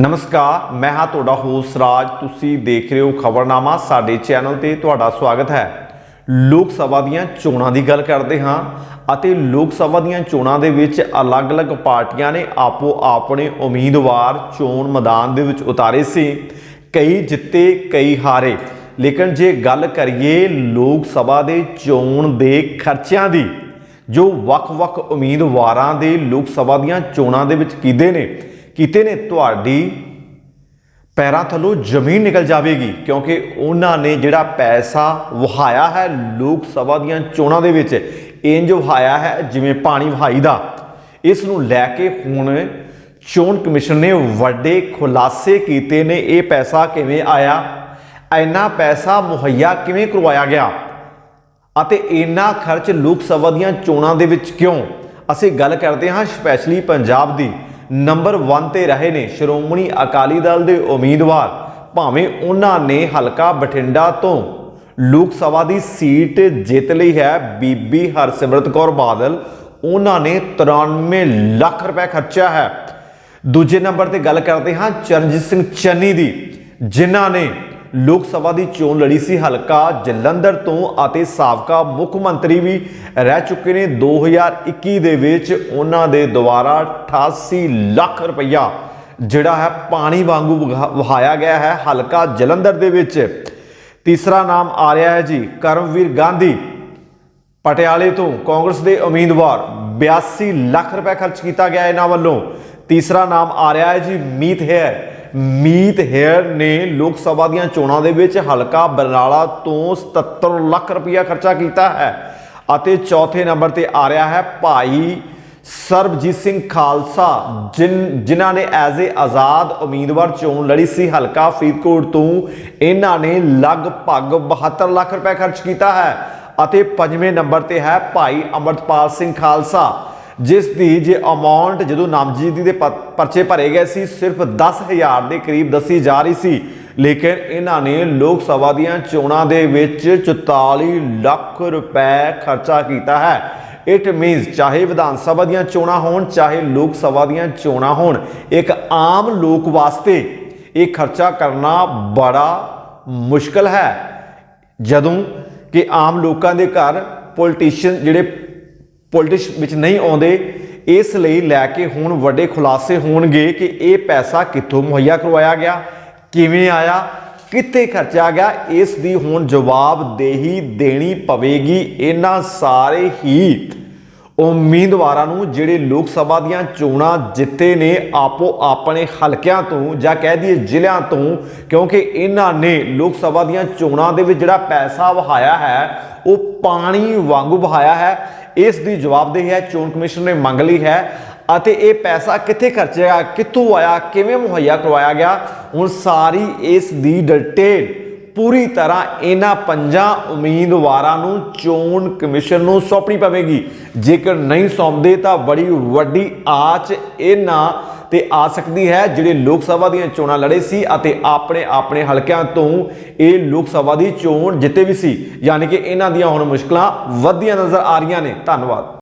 ਨਮਸਕਾਰ, ਮੈਂ ਹਾਂ ਤੁਹਾਡਾ ਹੋਸਟ ਰਾਜ। ਤੁਸੀਂ ਦੇਖ ਰਹੇ ਹੋ ਖਬਰਨਾਮਾ, ਸਾਡੇ ਚੈਨਲ ਤੇ ਤੁਹਾਡਾ ਸਵਾਗਤ ਹੈ। ਲੋਕ ਸਭਾ ਦੀਆਂ ਚੋਣਾਂ ਦੀ ਗੱਲ ਕਰਦੇ ਹਾਂ ਅਤੇ ਲੋਕ ਸਭਾ ਦੀਆਂ ਚੋਣਾਂ ਦੇ ਵਿੱਚ ਅਲੱਗ-ਅਲੱਗ ਪਾਰਟੀਆਂ ਨੇ ਆਪੋ ਆਪਣੇ ਉਮੀਦਵਾਰ ਚੋਣ ਮੈਦਾਨ ਦੇ ਵਿੱਚ ਉਤਾਰੇ ਸੀ। ਕਈ ਜਿੱਤੇ, ਕਈ ਹਾਰੇ। ਲੇਕਿਨ ਜੇ ਗੱਲ ਕਰੀਏ ਲੋਕ ਸਭਾ ਦੇ ਚੋਣ ਦੇ ਖਰਚਿਆਂ ਦੀ, ਜੋ ਵੱਖ-ਵੱਖ ਉਮੀਦਵਾਰਾਂ ਦੇ ਲੋਕ ਸਭਾ ਦੀਆਂ ਚੋਣਾਂ ਦੇ ਵਿੱਚ ਕੀਤੇ ਨੇ ਕੀਤੇ ਨੇ ਤੁਹਾਡੀ ਪੈਰਾਂ ਥੱਲੋਂ ਜ਼ਮੀਨ ਨਿਕਲ ਜਾਵੇਗੀ, ਕਿਉਂਕਿ ਉਹਨਾਂ ਨੇ ਜਿਹੜਾ ਪੈਸਾ ਵਹਾਇਆ ਹੈ ਲੋਕ ਸਭਾ ਦੀਆਂ ਚੋਣਾਂ ਦੇ ਵਿੱਚ, ਇੰਜ ਵਹਾਇਆ ਹੈ ਜਿਵੇਂ ਪਾਣੀ ਵਹਾਈ ਦਾ। ਇਸ ਨੂੰ ਲੈ ਕੇ ਹੁਣ ਚੋਣ ਕਮਿਸ਼ਨ ਨੇ ਵੱਡੇ ਖੁਲਾਸੇ ਕੀਤੇ ਨੇ, ਇਹ ਪੈਸਾ ਕਿਵੇਂ ਆਇਆ, ਇੰਨਾ ਪੈਸਾ ਮੁਹੱਈਆ ਕਿਵੇਂ ਕਰਵਾਇਆ ਗਿਆ, ਅਤੇ ਇੰਨਾ ਖਰਚ ਲੋਕ ਸਭਾ ਦੀਆਂ ਚੋਣਾਂ ਦੇ ਵਿੱਚ ਕਿਉਂ? ਅਸੀਂ ਗੱਲ ਕਰਦੇ ਹਾਂ ਸਪੈਸ਼ਲੀ ਪੰਜਾਬ ਦੀ। ਨੰਬਰ 1 ਤੇ ਰਹੇ ਨੇ ਸ਼੍ਰੋਮਣੀ ਅਕਾਲੀ ਦਲ ਦੇ ਉਮੀਦਵਾਰ। ਭਾਵੇਂ ਉਹਨਾਂ ਨੇ ਹਲਕਾ ਬਠਿੰਡਾ ਤੋਂ ਲੋਕ ਸਭਾ ਦੀ ਸੀਟ ਜਿੱਤ ਲਈ ਹੈ। ਬੀਬੀ ਹਰਸਿਮਰਤ ਕੌਰ ਬਾਦਲ, ਉਹਨਾਂ ਨੇ 93 ਲੱਖ ਰੁਪਏ ਖਰਚਿਆ ਹੈ। ਦੂਜੇ ਨੰਬਰ ਤੇ ਗੱਲ ਕਰਦੇ ਹਾਂ ਚਰਨਜੀਤ ਸਿੰਘ ਚੰਨੀ ਦੀ, ਜਿਨ੍ਹਾਂ ਨੇ ਲੋਕ ਸਭਾ ਦੀ ਚੋਣ ਲੜੀ ਸੀ। ਹਲਕਾ ਜਲੰਧਰ ਤੋਂ ਅਤੇ ਸਾਬਕਾ ਮੁੱਖ ਮੰਤਰੀ ਵੀ ਰਹਿ ਚੁੱਕੇ ਨੇ। 2021 ਦੇ ਵਿੱਚ ਉਹਨਾਂ ਦੇ ਦੁਆਰਾ 88 ਲੱਖ ਰੁਪਈਆ ਜਿਹੜਾ ਹੈ ਪਾਣੀ ਵਾਂਗੂ ਵਹਾਇਆ ਗਿਆ ਹੈ। ਹਲਕਾ ਜਲੰਧਰ ਦੇ ਵਿੱਚ ਤੀਸਰਾ ਨਾਮ ਆ ਰਿਹਾ ਹੈ ਜੀ, ਕਰਮਵੀਰ ਗਾਂਧੀ। ਪਟਿਆਲੇ ਤੋਂ ਕਾਂਗਰਸ ਦੇ ਉਮੀਦਵਾਰ 82 ਲੱਖ ਰੁਪਏ ਖਰਚ ਕੀਤਾ ਗਿਆ ਇਹਨਾਂ ਵੱਲੋਂ। ਤੀਸਰਾ ਨਾਮ ਆ ਰਿਹਾ ਹੈ ਜੀ, ਮੀਤ ਹੈ ਮੀਤ ਹੇਅਰ ਨੇ ਲੋਕ ਸਭਾ ਦੀਆਂ ਚੋਣਾਂ ਦੇ ਵਿੱਚ ਹਲਕਾ ਬਰਨਾਲਾ ਤੋਂ 77 ਲੱਖ ਰੁਪਇਆ ਖਰਚਾ ਕੀਤਾ ਹੈ ਅਤੇ ਚੌਥੇ ਨੰਬਰ ਤੇ ਆ ਰਿਹਾ ਹੈ ਭਾਈ ਸਰਬਜੀਤ ਸਿੰਘ ਖਾਲਸਾ, ਜਿਨ, ਜਿਨ੍ਹਾਂ ਨੇ ਐਜ਼ ਏ ਆਜ਼ਾਦ ਉਮੀਦਵਾਰ ਚੋਣ ਲੜੀ ਸੀ, ਹਲਕਾ ਫਰੀਦਕੋਟ ਤੋਂ, ਇਹਨਾਂ ਨੇ ਲਗਭਗ 72 ਲੱਖ ਰੁਪਏ ਖਰਚ ਕੀਤਾ ਹੈ ਅਤੇ ਪੰਜਵੇਂ ਨੰਬਰ ਤੇ ਹੈ ਭਾਈ ਅਮਰਤਪਾਲ ਸਿੰਘ ਖਾਲਸਾ। ਜਿਸ ਦੀ ਜੇ ਅਮਾਉਂਟ ਜਦੋਂ ਨਾਮਜ਼ਦਗੀ ਦੇ ਪ- ਪਰਚੇ ਭਰੇ ਗਏ ਸੀ, ਸਿਰਫ 10000 ਦੇ ਕਰੀਬ ਦੱਸੀ ਜਾ ਰਹੀ ਸੀ। ਲੇਕਿਨ ਇਹਨਾਂ ਨੇ ਲੋਕ ਸਭਾ ਦੀਆਂ ਚੋਣਾਂ ਦੇ ਵਿੱਚ 44 ਲੱਖ ਰੁਪਏ ਖਰਚਾ ਕੀਤਾ ਹੈ। ਇਟ ਮੀਨਸ ਚਾਹੇ ਵਿਧਾਨ ਸਭਾ ਦੀਆਂ ਚੋਣਾਂ ਹੋਣ, ਚਾਹੇ ਲੋਕ ਸਭਾ ਦੀਆਂ ਚੋਣਾਂ ਹੋਣ, ਇੱਕ ਆਮ ਲੋਕ ਵਾਸਤੇ ਇਹ ਖਰਚਾ ਕਰਨਾ ਬੜਾ ਮੁਸ਼ਕਲ ਹੈ। ਜਦੋਂ ਕਿ ਆਮ ਲੋਕਾਂ ਦੇ ਘਰ ਪੋਲੀਟੀਸ਼ੀਅਨ ਜਿਹੜੇ ਪੋਲਿਟਿਕਸ ਵਿੱਚ ਨਹੀਂ ਆਉਂਦੇ, ਇਸ ਲਈ ਲੈ ਕੇ ਹੁਣ ਵੱਡੇ ਖੁਲਾਸੇ ਹੋਣਗੇ ਕਿ ਇਹ ਪੈਸਾ ਕਿੱਥੋਂ ਮੁਹੱਈਆ ਕਰਵਾਇਆ ਗਿਆ, ਕਿਵੇਂ ਆਇਆ, ਕਿੱਥੇ ਖਰਚਿਆ ਗਿਆ, ਇਸ ਦੀ ਹੁਣ ਜਵਾਬਦੇਹੀ ਦੇਣੀ ਪਵੇਗੀ। ਇਹਨਾਂ ਸਾਰੇ ਹੀ ਉਮੀਦਵਾਰਾਂ ਨੂੰ ਜਿਹੜੇ ਲੋਕ ਸਭਾ ਦੀਆਂ ਚੋਣਾਂ ਜਿੱਤੇ ਨੇ, ਆਪੋ ਆਪਣੇ ਹਲਕਿਆਂ ਤੋਂ ਜਾਂ ਕਹਿ ਦਈਏ ਜ਼ਿਲ੍ਹਿਆਂ ਤੋਂ, ਕਿਉਂਕਿ ਇਹਨਾਂ ਨੇ ਲੋਕ ਸਭਾ ਦੀਆਂ ਚੋਣਾਂ ਦੇ ਵਿੱਚ ਜਿਹੜਾ ਪੈਸਾ ਵਹਾਇਆ ਹੈ, ਉਹ ਪਾਣੀ ਵਾਂਗੂ ਵਹਾਇਆ ਹੈ। ਇਸ ਦੀ ਜਵਾਬਦੇਹੀ ਹੈ, ਚੋਣ ਕਮਿਸ਼ਨ ਨੇ ਮੰਗ ਲਈ ਹੈ ਅਤੇ ਇਹ ਪੈਸਾ ਕਿੱਥੇ ਖਰਚਿਆ ਕਿੱਥੋਂ ਆਇਆ, ਕਿਵੇਂ ਮੁਹੱਈਆ ਕਰਵਾਇਆ ਗਿਆ, ਹੁਣ ਸਾਰੀ ਇਸ ਦੀ ਡਿਟੇਲ ਪੂਰੀ ਤਰ੍ਹਾਂ ਇਹਨਾਂ ਪੰਜਾਂ ਉਮੀਦਵਾਰਾਂ ਨੂੰ ਚੋਣ ਕਮਿਸ਼ਨ ਨੂੰ ਸੌਂਪਣੀ ਪਵੇਗੀ। ਜੇਕਰ ਨਹੀਂ ਸੌਂਪਦੇ ਤਾਂ ਬੜੀ ਵੱਡੀ ਆਚ ਇਹਨਾਂ ਤੇ ਆ ਸਕਦੀ ਹੈ, ਜਿਹੜੇ ਲੋਕ ਸਭਾ ਦੀਆਂ ਚੋਣਾਂ ਲੜੇ ਸੀ ਅਤੇ ਆਪਣੇ ਆਪਣੇ ਹਲਕਿਆਂ ਤੋਂ ਇਹ ਲੋਕ ਸਭਾ ਦੀ ਚੋਣ ਜਿੱਤੇ ਵੀ ਸੀ। ਯਾਨੀ ਕਿ ਇਹਨਾਂ ਦੀਆਂ ਹੁਣ ਮੁਸ਼ਕਲਾਂ ਵੱਧਦੀਆਂ ਨਜ਼ਰ ਆ ਰਹੀਆਂ ਨੇ। ਧੰਨਵਾਦ।